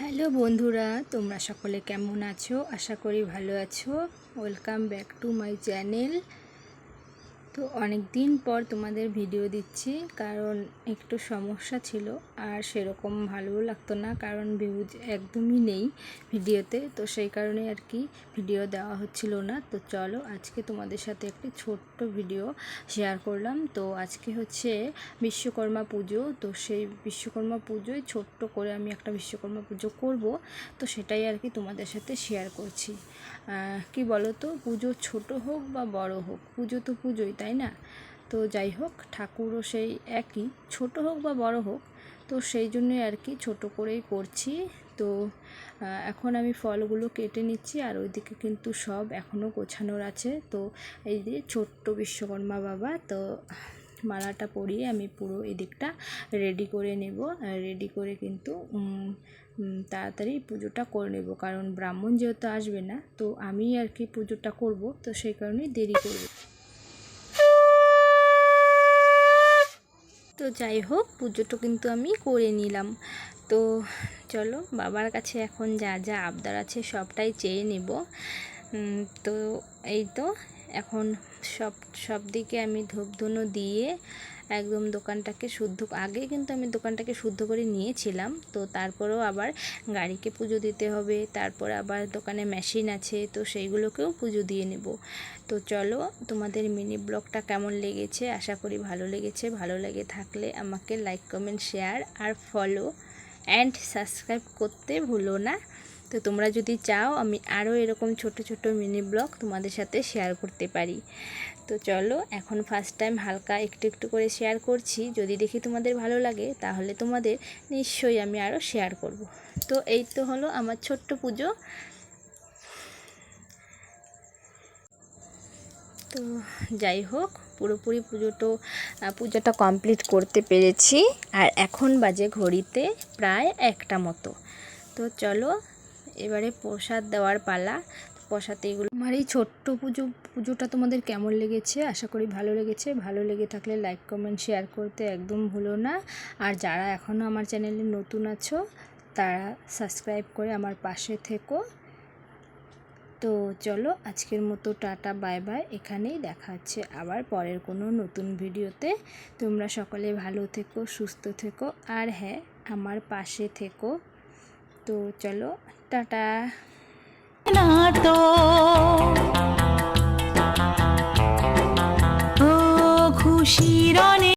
Hello বন্ধুরা, তোমরা সকলে কেমন আছো? আশা করি ভালো আছো। Welcome back to my channel তো অনেক দিন পর তোমাদের ভিডিও দিচ্ছি, কারণ একটু সমস্যা ছিল আর সেরকম ভালোও লাগতো না, কারণ ভিউজ একদমই নেই ভিডিওতে তো সেই কারণে আর কি ভিডিও দেওয়া হচ্ছিল না। তো চলো আজকে তোমাদের সাথে একটি ছোট্ট ভিডিও শেয়ার করলাম। তো আজকে হচ্ছে বিশ্বকর্মা পুজো, তো সেই বিশ্বকর্মা পুজোয় ছোট্ট করে আমি একটা বিশ্বকর্মা পুজো করব, তো সেটাই আর কি তোমাদের সাথে শেয়ার করছি। কি বলো তো পুজো ছোট হোক বা বড় হোক, পুজো তো পুজোই, তাই না? তো যাই হোক, ঠাকুরও সেই একই, ছোট হোক বা বড় হোক, তো সেই জন্যই আর কি ছোট করেই করছি। তো এখন আমি ফলগুলো কেটে নিচ্ছি আর ওইদিকে কিন্তু সব এখনও গোছানোর আছে। তো এই যে ছোট্ট বিশ্বকর্মা বাবা, তো মালাটা পরিয়ে আমি পুরো এদিকটা রেডি করে নেব। রেডি করে কিন্তু তাড়াতাড়ি পুজোটা করে নেব। কারণ ব্রাহ্মণ যেহেতু আসবে না, তো আমি আর কি পুজোটা করব, তো সেই কারণেই দেরি করব। তো যাই হোক, পুজোটা কিন্তু আমি করে নিলাম। তো চলো, বাবার কাছে এখন যা যা আবদার আছে সবটাই চেয়ে নেব। তো এই তো, এখন সব সব দিকে আমি ধূপধুনো দিয়ে একদম দোকানটাকে শুদ্ধ, আগে কিন্তু আমি দোকানটাকে শুদ্ধ করে নিয়েছিলাম। তো তারপরেও আবার গাড়িকে পুজো দিতে হবে, তারপর আবার দোকানে মেশিন আছে, তো সেইগুলোকেও পুজো দিয়ে নেব। তো চলো তোমাদের মিনি ব্লগটা কেমন লেগেছে? আশা করি ভালো লেগেছে। ভালো লেগে থাকলে আমাকে লাইক কমেন্ট শেয়ার আর ফলো অ্যান্ড সাবস্ক্রাইব করতে ভুলো না। তো তোমরা যদি চাও, আমি আরও এরকম ছোট ছোট মিনি ব্লগ তোমাদের সাথে শেয়ার করতে পারি। তো চলো, এখন ফার্স্ট টাইম হালকা একটু একটু করে শেয়ার করছি। যদি দেখি তোমাদের ভালো লাগে, তাহলে তোমাদের নিশ্চয়ই আমি আরও শেয়ার করব। তো এই তো হলো আমার ছোট্ট পুজো। তো যাই হোক, পুরোপুরি পুজোটো পুজোটা কমপ্লিট করতে পেরেছি। আর এখন বাজে ঘড়িতে প্রায় একটা মতো। তো চলো এবারে প্রসাদ দেওয়ার পালা। প্রসাদ এগুলো আমার এই ছোট্ট পুজো, পুজোটা তোমাদের কেমন লেগেছে? আশা করি ভালো লেগেছে। ভালো লেগে থাকলে লাইক কমেন্ট শেয়ার করতে একদম ভুলো না। আর যারা এখনও আমার চ্যানেলে নতুন আছো, তারা সাবস্ক্রাইব করে আমার পাশে থেকো। তো চলো, আজকের মতো টাটা বাই বাই এখানেই দেখা হচ্ছে আবার পরের কোনো নতুন ভিডিওতে। তোমরা সকলে ভালো থেকো, সুস্থ থেকো। আর হ্যাঁ আমার পাশে থেকো। তো চলো টাটা। না তো